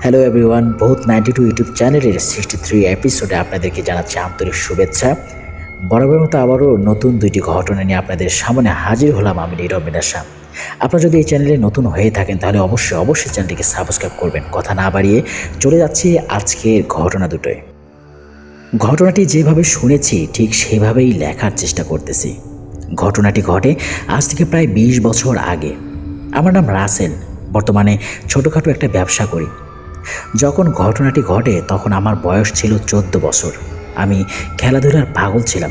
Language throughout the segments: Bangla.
হ্যালো এভরিওয়ান বহুত নাইনটি টু ইউটিউব চ্যানেলের সিক্সটি থ্রি এপিসোডে আপনাদেরকে জানাচ্ছি আন্তরিক শুভেচ্ছা। বরাবর মতো আবারও নতুন দুইটি ঘটনা নিয়ে আপনাদের সামনে হাজির হলাম আমি নীরব মিনাশা। আপনারা যদি এই চ্যানেলে নতুন হয়ে থাকেন, তাহলে অবশ্যই অবশ্যই চ্যানেলটিকে সাবস্ক্রাইব করবেন। কথা না বাড়িয়ে চলে যাচ্ছি আজকের ঘটনা দুটোয়। ঘটনাটি যেভাবে শুনেছি, ঠিক সেভাবেই লেখার চেষ্টা করতেছি। ঘটনাটি ঘটে আজ থেকে প্রায় বিশ বছর আগে। আমার নাম রাসেল। বর্তমানে ছোটোখাটো একটা ব্যবসা করি। যখন ঘটনাটি ঘটে, তখন আমার বয়স ছিল চোদ্দ বছর। আমি খেলাধুলার পাগল ছিলাম।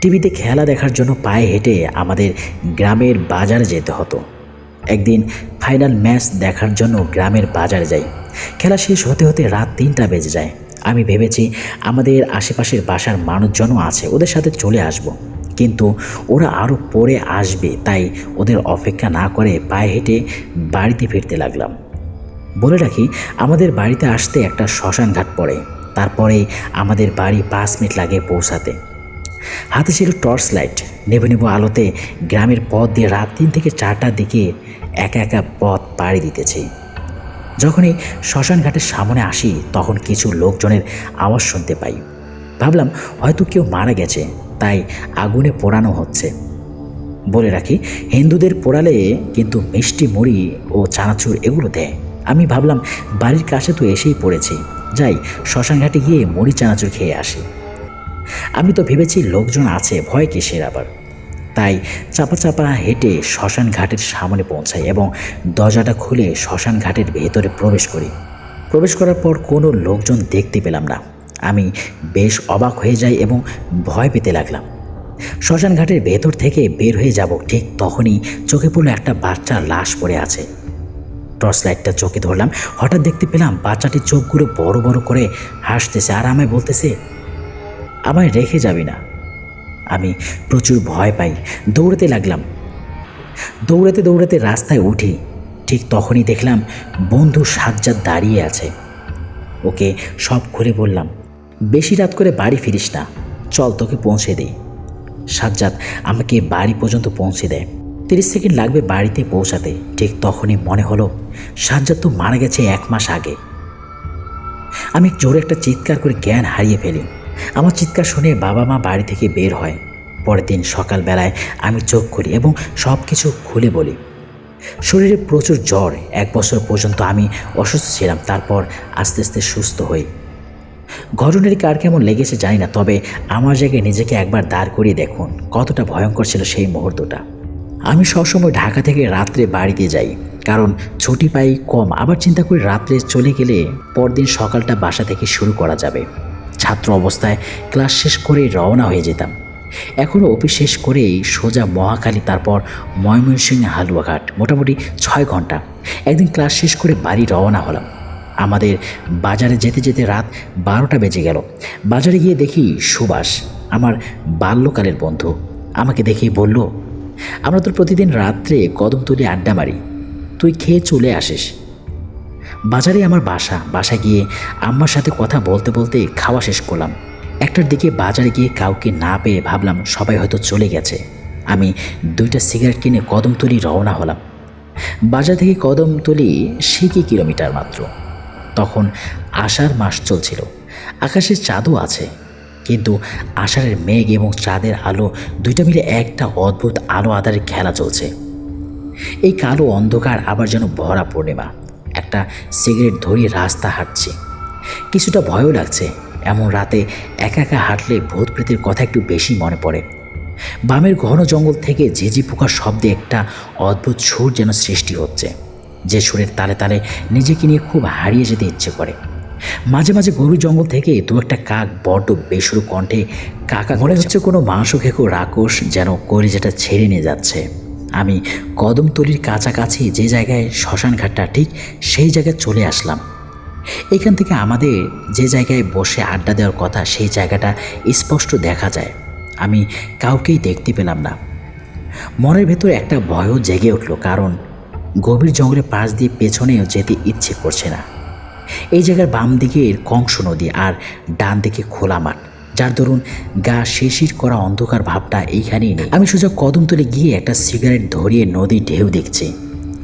টিভিতে খেলা দেখার জন্য পায়ে হেঁটে আমাদের গ্রামের বাজারে যেতে হতো। একদিন ফাইনাল ম্যাচ দেখার জন্য গ্রামের বাজারে যাই। খেলা শেষ হতে হতে রাত তিনটা বেজে যায়। আমি ভেবেছি আমাদের আশেপাশের বাসার মানুষজনও আছে, ওদের সাথে চলে আসব। কিন্তু ওরা আরও পরে আসবে, তাই ওদের অপেক্ষা না করে পায়ে হেঁটে বাড়িতে ফিরতে লাগলাম। বলে রাখি, আমাদের বাড়িতে আসতে একটা শ্মশান ঘাট পড়ে। তারপরে আমাদের বাড়ি পাঁচ মিনিট লাগে পৌঁছাতে। হাতে ছিল টর্চ লাইট। নেবু নেবু আলোতে গ্রামের পথ দিয়ে রাত তিন থেকে চারটার দিকে একা একা পথ পাড়ি দিতেছি। যখনই শ্মশান ঘাটের সামনে আসি, তখন কিছু লোকজনের আওয়াজ শুনতে পাই। ভাবলাম, হয়তো কেউ মারা গেছে, তাই আগুনে পোড়ানো হচ্ছে। বলে রাখি, হিন্দুদের পোড়ালে কিন্তু মিষ্টি মুড়ি ও চানাচুর এগুলো দেয়। আমি ভাবলাম, বাড়ির কাছে তো এসেই পড়েছি। যাই শ্মশান ঘাটে গিয়ে মুড়ি চানাচুর খেয়ে আসি। আমি তো ভেবেছি লোকজন আছে, ভয় কিসের আবার? তাই চাপা চাপা হেঁটে শ্মশান ঘাটের সামনে পৌঁছাই এবং দরজাটা খুলে শ্মশান ঘাটের ভেতরে প্রবেশ করি। প্রবেশ করার পর কোনো লোকজন দেখতে পেলাম না। আমি বেশ অবাক হয়ে যাই এবং ভয় পেতে লাগলাম। শ্মশান ঘাটের ভেতর থেকে বের হয়ে যাব ঠিক তখনই চোখে পড়ল একটা বাচ্চার লাশ পড়ে আছে। টর্চ লাইটটা চোখে ধরলাম। হঠাৎ দেখতে পেলাম বাচ্চাটির চোখগুলো বড় বড় করে হাসতেছে আর আমায় বলতেছে, আমায় রেখে যাবি না। আমি প্রচুর ভয় পাই। দৌড়াতে লাগলাম। দৌড়াতে দৌড়াতে রাস্তায় উঠি। ঠিক তখনই দেখলাম বন্ধু সাজ্জাদ দাঁড়িয়ে আছে। ওকে সব খুলে বললাম, বেশি রাত করে বাড়ি ফিরিস না। চল তোকে পৌঁছে দিই। সাজ্জাদ আমাকে বাড়ি পর্যন্ত পৌঁছে দেয়। তিরিশ সেকেন্ড লাগবে বাড়িতে পৌঁছাতে। ঠিক তখনই মনে হলো, সাজ্জাদ তো মারা গেছে এক মাস আগে। আমি জোরে একটা চিৎকার করে জ্ঞান হারিয়ে ফেলি। আমার চিৎকার শুনে বাবা মা বাড়ি থেকে বের হয়। পরের দিন সকালবেলায় আমি চোখ খুলি এবং সব কিছু খুলে বলি। শরীরে প্রচুর জ্বর। এক বছর পর্যন্ত আমি অসুস্থ ছিলাম, তারপর আস্তে আস্তে সুস্থ হই। ঘটনাটি কার কেমন লেগেছে জানি না, তবে আমার জায়গায় নিজেকে একবার দাঁড় করিয়ে দেখুন, কতটা ভয়ঙ্কর ছিল সেই মুহূর্তটা। আমি সবসময় ঢাকা থেকে রাত্রে বাড়িতে যাই, কারণ ছুটি পাই কম। আবার চিন্তা করি রাত্রে চলে গেলে পরদিন সকালটা বাসা থেকে শুরু করা যাবে। ছাত্র অবস্থায় ক্লাস শেষ করেই রওনা হয়ে যেতাম। এখনও অফিস শেষ করেই সোজা মহাখালী, তারপর ময়মনসিংহ হালুয়াঘাট, মোটামুটি ছয় ঘণ্টা। একদিন ক্লাস শেষ করে বাড়ি রওনা হলাম। আমাদের বাজারে যেতে যেতে রাত বারোটা বেজে গেল। বাজারে গিয়ে দেখি সুভাষ, আমার বাল্যকালের বন্ধু। আমাকে দেখেই বলল আমরা তো প্রতিদিন রাত্রে কদম তুলে আড্ডা মারি। তুই খেয়ে চলে আসিস। বাজারে আমার বাসা। বাসা গিয়ে আম্মার সাথে কথা বলতে বলতে খাওয়া শেষ করলাম। একটার দিকে বাজারে গিয়ে কাউকে না পেয়ে ভাবলাম সবাই হয়তো চলে গেছে। আমি দুইটা সিগারেট কিনে কদমতলি রওনা হলাম। বাজার থেকে কদমতলি সিকি কিলোমিটার মাত্র? তখন আষাঢ় মাস চলছিল। আকাশে চাঁদও আছে। কিন্তু আষাঢ়ের মেঘ এবং চাঁদের আলো দুইটা মিলে একটা অদ্ভুত আলো আধারের খেলা চলছে। এই কালো অন্ধকার আবার যেন ভরা পূর্ণিমা। একটা সিগারেট ধরিয়ে রাস্তা হাঁটছি। কিছুটা ভয়ও লাগছে। এমন রাতে একা একা হাঁটলে ভূত প্রেতের কথা একটু বেশি মনে পড়ে। বামের ঘন জঙ্গল থেকে ঝিঝি পোকার শব্দে একটা অদ্ভুত সুর যেন সৃষ্টি হচ্ছে। যে সুরের তালে তালে নিজেকে নিয়ে খুব হারিয়ে যেতে ইচ্ছে করে। মাঝে মাঝে গভীর জঙ্গল থেকে দু একটা কাক বড্ড বেসুরু কণ্ঠে কাকা মনে হচ্ছে কোনো মাংস খেকো রাকস যেন কলিজাটা ছেড়ে নিয়ে যাচ্ছে। আমি কদমতলির কাছাকাছি যে জায়গায় শ্মশান ঘাটটা ঠিক সেই জায়গায় চলে আসলাম। এখান থেকে আমাদের যে জায়গায় বসে আড্ডা দেওয়ার কথা সেই জায়গাটা স্পষ্ট দেখা যায়। আমি কাউকেই দেখতে পেলাম না। মনের ভেতর একটা ভয়ও জেগে উঠল, কারণ গভীর জঙ্গলের পাশ দিয়ে পেছনেও যেতে ইচ্ছে করছে না। এই জায়গার বাম দিকের কংস নদী আর ডান দিকে খোলা মাঠ। যার দরুন গা শিশির করা অন্ধকার ভাবটা এইখানেই নেই। আমি সোজা কদম তুলে গিয়ে একটা সিগারেট ধরিয়ে নদী ঢেউ দেখছি।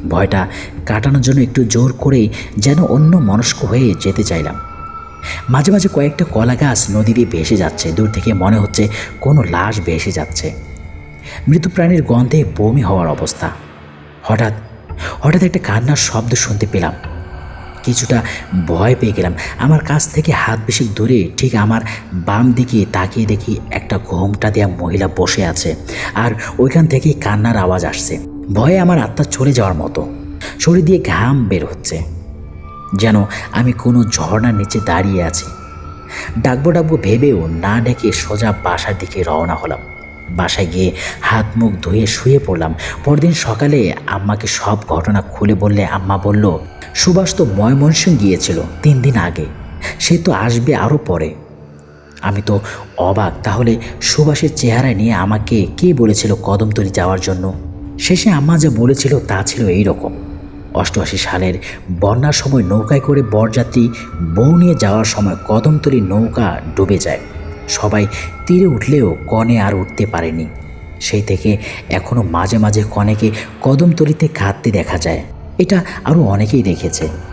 ভয়টা কাটানোর জন্য একটু জোর করেই যেন অন্য মনস্ক হয়ে যেতে চাইলাম। মাঝে মাঝে কয়েকটা কলা গাছ নদী দিয়ে ভেসে যাচ্ছে। দূর থেকে মনে হচ্ছে কোনো লাশ ভেসে যাচ্ছে। মৃত প্রাণীর গন্ধে বমি হওয়ার অবস্থা। হঠাৎ হঠাৎ একটা কান্নার শব্দ শুনতে পেলাম। কিছুটা ভয় পেয়ে গেলাম। আমার কাছ থেকে হাত বেশি দূরে, ঠিক আমার বাম দিকে তাকিয়ে দেখি একটা ঘোমটা দেওয়া মহিলা বসে আছে আর ওইখান থেকেই কান্নার আওয়াজ আসছে। ভয়ে আমার আত্মা চলে যাওয়ার মতো। শরীর দিয়ে ঘাম বের হচ্ছে। যেন আমি কোনো ঝর্ণার নিচে দাঁড়িয়ে আছি। ডাকবো ডাকবো ভেবেও না ডেকে সোজা বাসার দিকে রওনা হলাম। বাসায় গিয়ে হাত মুখ ধুয়ে শুয়ে পড়লাম। পরদিন সকালে আম্মাকে সব ঘটনা খুলে বললে আম্মা বলল সুভাষ তো ময়মনসিং গিয়েছিল তিন দিন আগে। সে তো আসবে আরও পরে। আমি তো অবাক, তাহলে সুভাষের চেহারা নিয়ে আমাকে কে বলেছিল কদমতলি যাওয়ার জন্য? শেষে আম্মা যা বলেছিল তা ছিল এই রকম অষ্টআশি সালের বন্যার সময় নৌকায় করে বরযাত্রী বউ নিয়ে যাওয়ার সময় কদমতলি নৌকা ডুবে যায়। সবাই তীরে উঠলেও কনে আর উঠতে পারেনি। সেই থেকে এখনও মাঝে মাঝে কনেকে কদমতলিতে কাঁদতে দেখা যায়। এটা আরও অনেকেই দেখেছে।